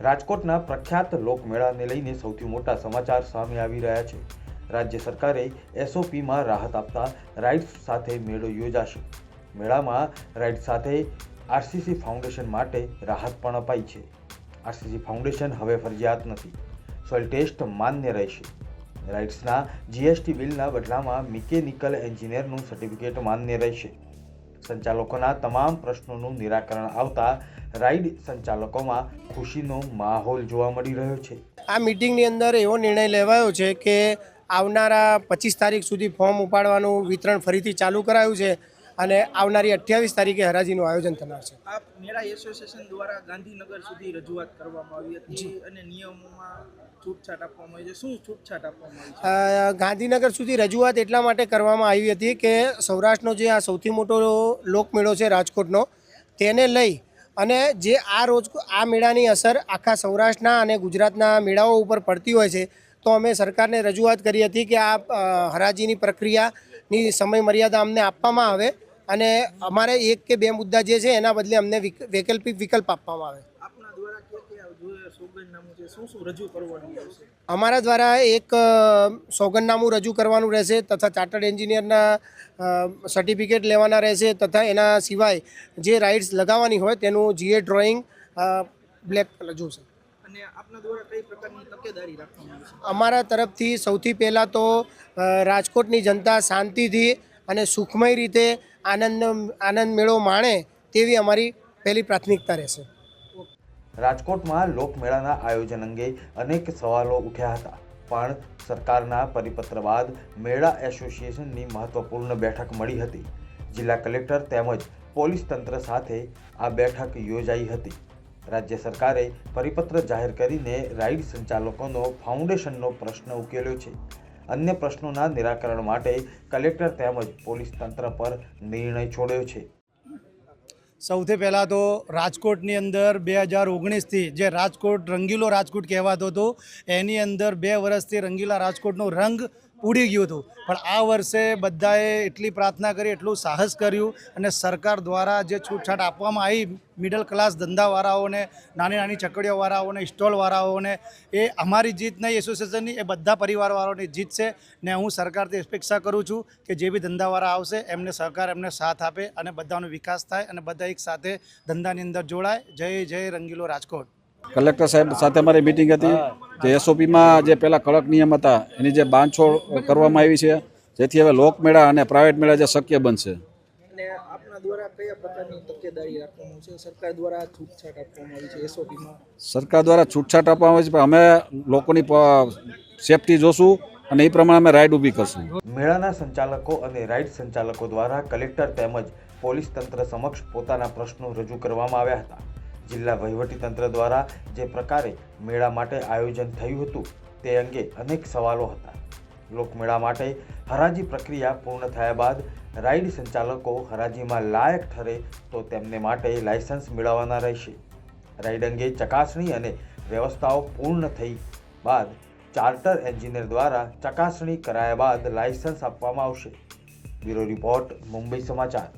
રાજકોટના પ્રખ્યાત લોકમેળાને લઈને સૌથી મોટા સમાચાર સામે આવી રહ્યા છે. રાજ્ય સરકારે એસઓપીમાં રાહત આપતા રાઇડ્સ સાથે મેળો યોજાશે. મેળામાં રાઇડ સાથે આરસીસી ફાઉન્ડેશન માટે રાહત પણ અપાઈ છે. આરસીસી ફાઉન્ડેશન હવે ફરજિયાત નથી. સોઇલ ટેસ્ટ માન્ય રહેશે. રાઇડ્સના જીએસટી બિલના બદલામાં મિકેનિકલ એન્જિનિયરનું સર્ટિફિકેટ માન્ય રહેશે. સંચાલકોના તમામ પ્રશ્નોનું નિરાકરણ આવતા રાઈડ સંચાલકોમાં ખુશીનો માહોલ જોવા મળી રહ્યો છે. આ મિટિંગની અંદર એવો નિર્ણય લેવાયો છે કે આવનારા પચીસ તારીખ સુધી ફોર્મ ઉપાડવાનું વિતરણ ફરીથી ચાલુ કરાયું છે. અને આવનારી અઠ્યાવીસ તારીખે હરાજીનું આયોજન થનાર છે. આ મેળા એસોસિએશન દ્વારા ગાંધીનગર સુધી રજૂઆત કરવામાં આવી હતી અને નિયમોમાં છૂટછાટ આપવામાં આવી છે. શું છૂટછાટ આપવામાં આવી ગાંધીનગર સુધી રજૂઆત એટલા માટે કરવામાં આવી હતી કે સૌરાષ્ટ્રનો જે આ સૌથી મોટો લોકમેળો છે રાજકોટનો તેને લઈ અને જે આ રોજ આ મેળાની અસર આખા સૌરાષ્ટ્રના અને ગુજરાતના મેળાઓ ઉપર પડતી હોય છે તો અમે સરકારને રજૂઆત કરી હતી કે આ હરાજીની પ્રક્રિયાની સમય મર્યાદા અમને આપવામાં આવે અને અમારે એક કે બે મુદ્દા જે છે એના બદલે અમને વિક- વૈકલ્પિક વિકલ્પ આપવામાં આવે. અમારા દ્વારા એક સોગંદનામું રજૂ કરવાનું રહેશે તથા ચાર્ટર્ડ એન્જિનિયરના સર્ટિફિકેટ લેવાના રહેશે તથા એના સિવાય જે રાઇડ્સ લગાવવાની હોય તેનું જીએ ડ્રોઈંગ બ્લેક કલર જોશે. અમારા તરફથી સૌથી પહેલાં તો રાજકોટની જનતા શાંતિથી અને સુખમય રીતે આનંદ આનંદ મેળો માણે તેવી અમારી પહેલી પ્રાથમિકતા રહેશે. રાજકોટમાં લોકમેળાના આયોજન અંગે અનેક સવાલો ઉઠ્યા હતા. પણ સરકારના પરિપત્ર બાદ મેળા એસોસિએશનની મહત્વપૂર્ણ બેઠક મળી હતી. જિલ્લા કલેક્ટર તેમજ પોલીસ તંત્ર સાથે આ બેઠક યોજાઈ હતી. રાજ્ય સરકારે પરિપત્ર જાહેર કરીને રાઇડ સંચાલકોનો ફાઉન્ડેશનનો પ્રશ્ન ઉકેલ્યો છે. અન્ય પ્રશ્નોના નિરાકરણ માટે કલેક્ટર તેમજ પોલીસ તંત્ર પર નિર્ણય છોડ્યો છે. સૌથી પહેલાં તો રાજકોટની અંદર બે હજાર ઓગણીસથી જે રાજકોટ રંગીલો રાજકોટ કહેવાતો હતો, એની અંદર બે વર્ષથી રંગીલા રાજકોટનો રંગ ઉડી ગયું હતું. પણ આ વર્ષે બધાએ એટલી પ્રાર્થના કરી, એટલું સાહસ કર્યું અને સરકાર દ્વારા જે છૂટછાટ આપવામાં આવી મિડલ ક્લાસ ધંધાવાળાઓને, નાની નાની ચકડીઓવાળાઓને, સ્ટોલવાળાઓને, એ અમારી જીત નહીં એસોસિએશનની એ બધા પરિવારવાળાઓની જીત છે. ને હું સરકારથી અપેક્ષા કરું છું કે જે બી ધંધાવાળા આવશે, એમને સરકાર એમને સાથ આપે અને બધાનો વિકાસ થાય અને બધા એક સાથે ધંધાની અંદર જોડાય. જય જય રંગીલો રાજકોટ. કલેક્ટર સાહેબ સાથે મારી મિટિંગ હતી. જે એસઓપીમાં જે પહેલાં કડક નિયમ હતા એની જે બાંધછોડ કરવામાં આવી છે જેથી હવે લોકમેળા અને પ્રાઇવેટ મેળા જે શક્ય બનશે. અને દ્વારા કયા પ્રકારની તકેદારી રાખવામાં આવશે સરકાર દ્વારા છૂટછાટ આપવામાં આવી છે એસઓપીમાં સરકાર દ્વારા છૂટછાટ આપવામાં આવે છે પણ અમે લોકોની સેફટી જોશું અને એ પ્રમાણે અમે રાઇડ ઊભી કરશું. મેળાના સંચાલકો અને રાઇડ સંચાલકો દ્વારા કલેક્ટર તેમજ પોલીસ તંત્ર સમક્ષ પોતાના પ્રશ્નો રજૂ કરવામાં આવ્યા હતા. જિલ્લા વહીવટીતંત્ર દ્વારા જે પ્રકારે મેળા માટે આયોજન થયું હતું, તે અંગે અનેક સવાલો હતા. લોકમેળા માટે હરાજી પ્રક્રિયા પૂર્ણ થયા બાદ રાઇડ સંચાલકો હરાજીમાં લાયક ઠરે તો તેમને માટે લાયસન્સ મેળવવાના રહેશે. રાઇડ અંગે ચકાસણી અને વ્યવસ્થાઓ પૂર્ણ થઈ બાદ ચાર્ટર એન્જિનિયર દ્વારા ચકાસણી કરાયા બાદ લાયસન્સ આપવામાં આવશે. બ્યુરો રિપોર્ટ, મુંબઈ સમાચાર.